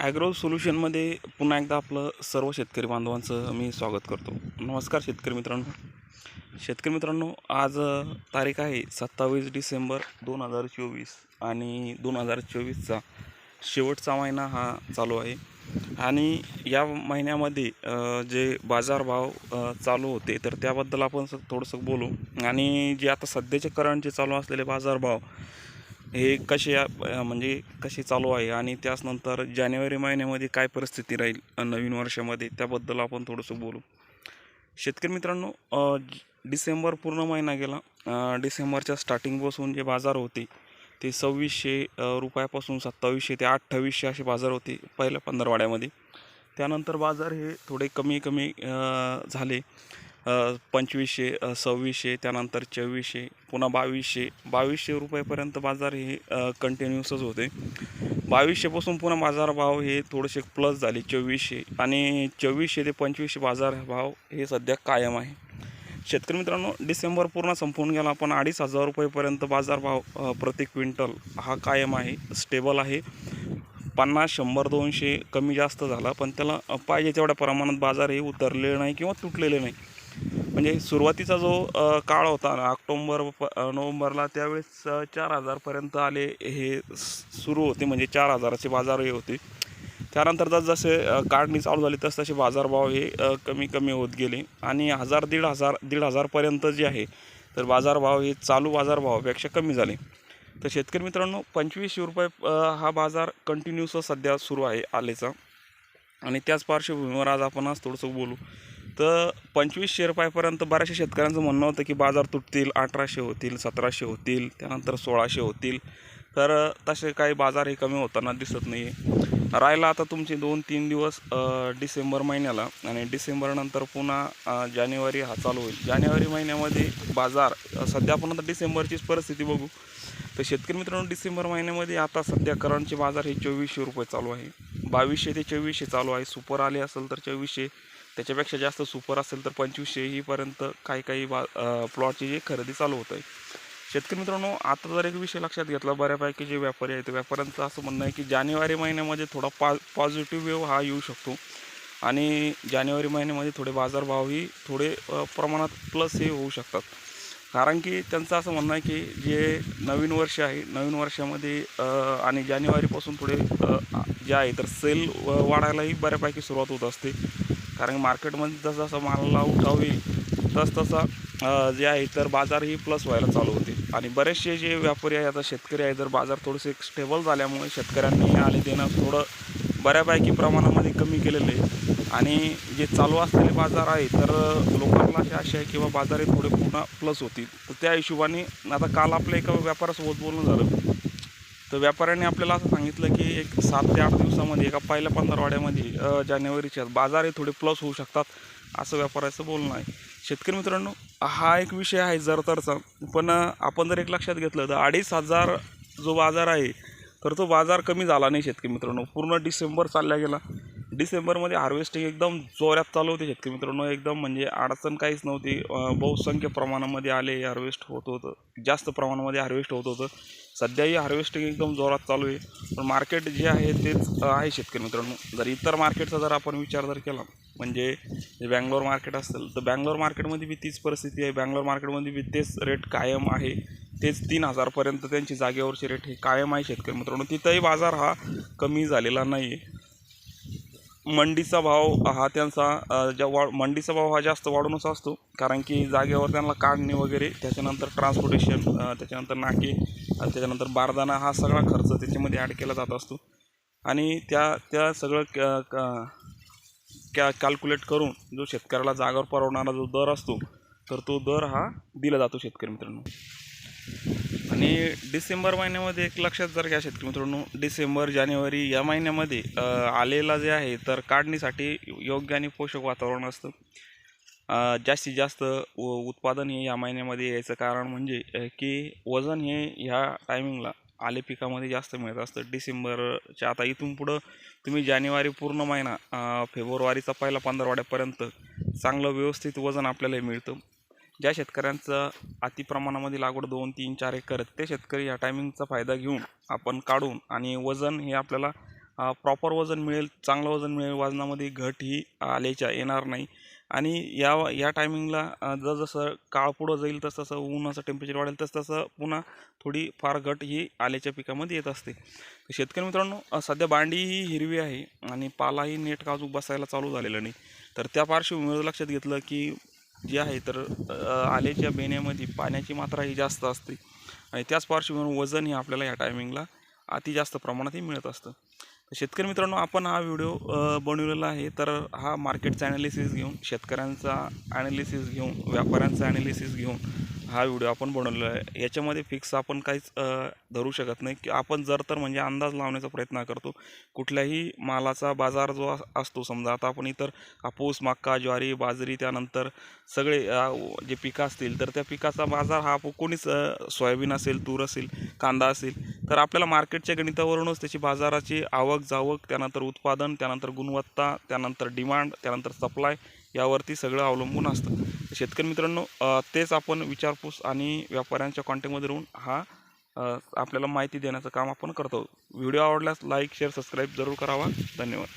Agro सोल्युशनमध्ये पुन्हा एकदा आपलं सर्व शेतकरी बांधवांचं मी स्वागत करतो. नमस्कार शेतकरी मित्रांनो. शेतकरी मित्रांनो आज तारीख आहे सत्तावीस डिसेंबर दोन हजार चोवीस आणि दोन हजार चोवीसचा शेवटचा महिना हा चालू आहे. आणि या महिन्यामध्ये जे बाजारभाव चालू होते तर त्याबद्दल आपण थोडंसं बोलू. आणि जे आता सध्याचे करंट जे चालू असलेले बाजारभाव हे कसे म्हणजे कसे चालू आहे आणि त्याचनंतर जानेवारी महिन्यामध्ये काय परिस्थिती राहील नवीन वर्षामध्ये त्याबद्दल आपण थोडंसं बोलू. शेतकरी मित्रांनो डिसेंबर पूर्ण महिना गेला. डिसेंबरच्या स्टार्टिंगपासून जे बाजार होते ते सव्वीसशे रुपयापासून सत्तावीसशे ते अठ्ठावीसशे असे बाजार होते पहिल्या पंधरवाड्यामध्ये. त्यानंतर बाजार हे थोडे कमी कमी झाले. पंचवीसशे सव्वीसशे त्यानंतर चोवीसशे पुन्हा बावीसशे. बावीसशे रुपयापर्यंत बाजार हे कंटिन्युअसच होते. बावीसशेपासून पुन्हा बाजारभाव हे थोडेसे प्लस झाले चोवीसशे. आणि चोवीसशे ते पंचवीसशे बाजारभाव हे सध्या कायम आहे. शेतकरी मित्रांनो डिसेंबर पूर्ण संपून गेला पण अडीच हजार रुपयेपर्यंत बाजारभाव प्रति क्विंटल हा कायम आहे स्टेबल आहे. पन्नास शंभर दोनशे कमी जास्त झाला पण त्याला पाहिजे तेवढ्या प्रमाणात बाजार हे उतरलेले नाही किंवा तुटलेले नाही. म्हणजे सुरुवातीचा जो काळ होता ना ऑक्टोंबर नोव्हेंबरला त्यावेळेस चार हजारपर्यंत आले हे सुरू होते. म्हणजे चार हजाराचे बाजार हे होते. त्यानंतर जसजसे काढणी चालू झाली तस तसे बाजारभाव हे कमी कमी होत गेले. आणि हजार दीड हजार दीड हजारपर्यंत जे आहे तर बाजारभाव हे चालू बाजारभावापेक्षा कमी झाले. तर शेतकरी मित्रांनो पंचवीसशे रुपये हा बाजार कंटिन्यूस सध्या सुरू आहे आलेचा. आणि त्याच पार्श्वभूमीवर आज आपण आज थोडंसं बोलू. तर पंचवीसशे रुपयापर्यंत बऱ्याचशा शेतकऱ्यांचं म्हणणं होतं की बाजार तुटतील अठराशे होतील सतराशे होतील त्यानंतर सोळाशे होतील. तर तसे काही बाजार हे कमी होताना दिसत नाही आहे राहिला आता तुमचे दोन तीन दिवस डिसेंबर महिन्याला आणि डिसेंबरनंतर पुन्हा जानेवारी हा चालू होईल. जानेवारी महिन्यामध्ये बाजार सध्या आपण आता डिसेंबरचीच परिस्थिती बघू. तर शेतकरी मित्रांनो डिसेंबर महिन्यामध्ये आता सध्या करंटचे बाजार हे चोवीसशे रुपये चालू आहे. बावीसशे ते चोवीसशे चालू आहे. सुपर आले असेल तर चोवीसशे त्याच्यापेक्षा जास्त सुपर असेल तर पंचवीसशे हीपर्यंत काही काही बा प्लॉटची जी खरेदी चालू होत आहे शेतकरी मित्रांनो आता जर एक विषय लक्षात घेतला बऱ्यापैकी जे व्यापारी आहेत व्यापाऱ्यांचं असं म्हणणं आहे की जानेवारी महिन्यामध्ये थोडा पा पॉझिटिव्ह वेव हा येऊ शकतो. आणि जानेवारी महिन्यामध्ये थोडे बाजारभावही थोडे प्रमाणात प्लस हे होऊ शकतात. कारण की त्यांचं असं म्हणणं आहे की जे नवीन वर्ष आहे नवीन वर्षामध्ये आणि जानेवारीपासून थोडे जे आहे तर सेल वाढायलाही बऱ्यापैकी सुरुवात होत असते. कारण मार्केटमध्ये जसं जसं मालाला उठाव होईल तस तसं जे आहे तर बाजारही प्लस व्हायला चालू होते. आणि बरेचसे जे व्यापारी आहे आता शेतकरी आहे जर बाजार थोडेसे स्टेबल झाल्यामुळे शेतकऱ्यांनी आणि देणं थोडं बऱ्यापैकी प्रमाणामध्ये कमी केलेलं आहे. आणि जे चालू असलेले बाजार आहे तर लोकांना अशी आशा आहे की बा बाजार हे थोडे पुन्हा प्लस होतील. तर त्या हिशोबाने आता काल आपल्या एका व्यापारासोबत बोलणं झालं. तर व्यापाऱ्यांनी आपल्याला असं सांगितलं की एक सात ते आठ दिवसामध्ये एका पहिल्या पंधरवाड्यामध्ये जानेवारीच्या बाजार हे थोडे प्लस होऊ शकतात असं व्यापाऱ्याचं बोलणं आहे. शेतकरी मित्रांनो हा एक विषय आहे जरतरचा. पण आपण जर एक लक्षात घेतलं तर अडीच हजार जो बाजार आहे तर तो बाजार कमी झाला नाही शेतकरी मित्रांनो. पूर्ण डिसेंबर चालला गेला. डिसेंबरमध्ये हार्वेस्टिंग एकदम जोरात चालू होते शेतकरी मित्रांनो. एकदम म्हणजे अडचण काहीच नव्हती. बहुसंख्य प्रमाणामध्ये आले हार्वेस्ट होत होतं. जास्त प्रमाणामध्ये हार्वेस्ट होत होतं. सध्याही हार्वेस्टिंग एकदम जोरात चालू आहे. पण मार्केट जे आहे तेच आहे शेतकरी मित्रांनो. जर इतर मार्केटचा जर आपण विचार जर केला म्हणजे बँगलोर मार्केट असेल तर बँगलोर मार्केटमध्ये बी तीच परिस्थिती आहे. बँगलोर मार्केटमध्ये बी तेच रेट कायम आहे. तेच तीन हजारपर्यंत त्यांची जागेवरचे रेट हे कायम आहे शेतकरी मित्रांनो. तिथंही बाजार हा कमी झालेला नाही आहे मंडीचा भाव हा त्यांचा ज्या वा मंडीचा भाव हा जास्त वाढूनच असतो. कारण की जागेवर त्यांना काढणे वगैरे त्याच्यानंतर ट्रान्सपोर्टेशन त्याच्यानंतर नाके त्याच्यानंतर बारदाना हा सगळा खर्च त्याच्यामध्ये ॲड केला जात असतो. आणि त्या त्या सगळं कॅ क- कॅ कॅल्क्युलेट करून जो शेतकऱ्याला जागावर परवडणारा जो दर असतो तर तो दर हा दिला जातो शेतकरी मित्रांनो. आणि डिसेंबर महिन्यामध्ये एक लक्षात जर घ्या शेतकरी मित्रांनो डिसेंबर जानेवारी या महिन्यामध्ये आलेला जे आहे तर काढणीसाठी योग्य आणि पोषक वातावरण असतं. जास्तीत जास्त उत्पादन हे या महिन्यामध्ये यायचं कारण म्हणजे की वजन हे ह्या टायमिंगला आले पिकामध्ये जास्त मिळत असतं. डिसेंबरच्या आता इथून पुढं तुम्ही जानेवारी पूर्ण महिना फेब्रुवारीचा पहिला पंधरवाड्यापर्यंत चांगलं व्यवस्थित वजन आपल्याला मिळतं. ज्या शेतकऱ्यांचं अति प्रमाणामध्ये लागवड दोन तीन चार एकर ते शेतकरी या टायमिंगचा फायदा घेऊन आपण काढून आणि वजन हे आपल्याला प्रॉपर वजन मिळेल चांगलं वजन मिळेल वजनामध्ये घट ही आल्याच्या येणार नाही. आणि या या टायमिंगला अ, जसजसं काळ पुढं जाईल तसं तसं उन्हाचं टेम्परेचर वाढेल तसं तसं पुन्हा थोडी फार घट ही आल्याच्या पिकामध्ये येत असते. तर शेतकरी मित्रांनो सध्या बांडी ही हिरवी आहे आणि पालाही नेट काजूक बसायला चालू झालेला नाही. तर त्या पार्श्वभूमीवर लक्षात घेतलं की जे आहे तर आल्याच्या बेण्यामध्ये पाण्याची मात्रा ही जास्त असते. आणि त्याच पार्श्वभूमीवर वजन हे आपल्याला या टायमिंगला अति जास्त प्रमाणातही मिळत असतं. तर शेतकरी मित्रांनो आपण हा व्हिडिओ बनवलेला आहे तर हा मार्केटचा ॲनालिसिस घेऊन शेतकऱ्यांचा ॲनालिसिस घेऊन व्यापाऱ्यांचा ॲनालिसिस घेऊन हा व्हिडिओ आपण बनवलेला आहे. याच्यामध्ये फिक्स आपण काहीच धरू शकत नाही. की आपण जर तर म्हणजे अंदाज लावण्याचा प्रयत्न करतो. कुठल्याही मालाचा बाजार जो असतो समजा आता आपण इतर कापूस मक्का ज्वारी बाजरी त्यानंतर सगळे जे पिकं असतील तर त्या पिकाचा बाजार हा कोणीच सोयाबीन असेल तूर असेल कांदा असेल तर आपल्याला मार्केटच्या गणितावरूनच त्याची बाजाराची आवक जावक त्यानंतर उत्पादन त्यानंतर गुणवत्ता त्यानंतर डिमांड त्यानंतर सप्लाय यावरती सगळं अवलंबून असतं. शेतकरी मित्रांनो तेच आपण विचारपूस आणि व्यापाऱ्यांच्या कॉन्टॅक्टमध्ये राहून हा आपल्याला माहिती देण्याचं काम आपण करतो. व्हिडिओ आवडल्यास लाईक शेअर सबस्क्राईब जरूर करावा. धन्यवाद.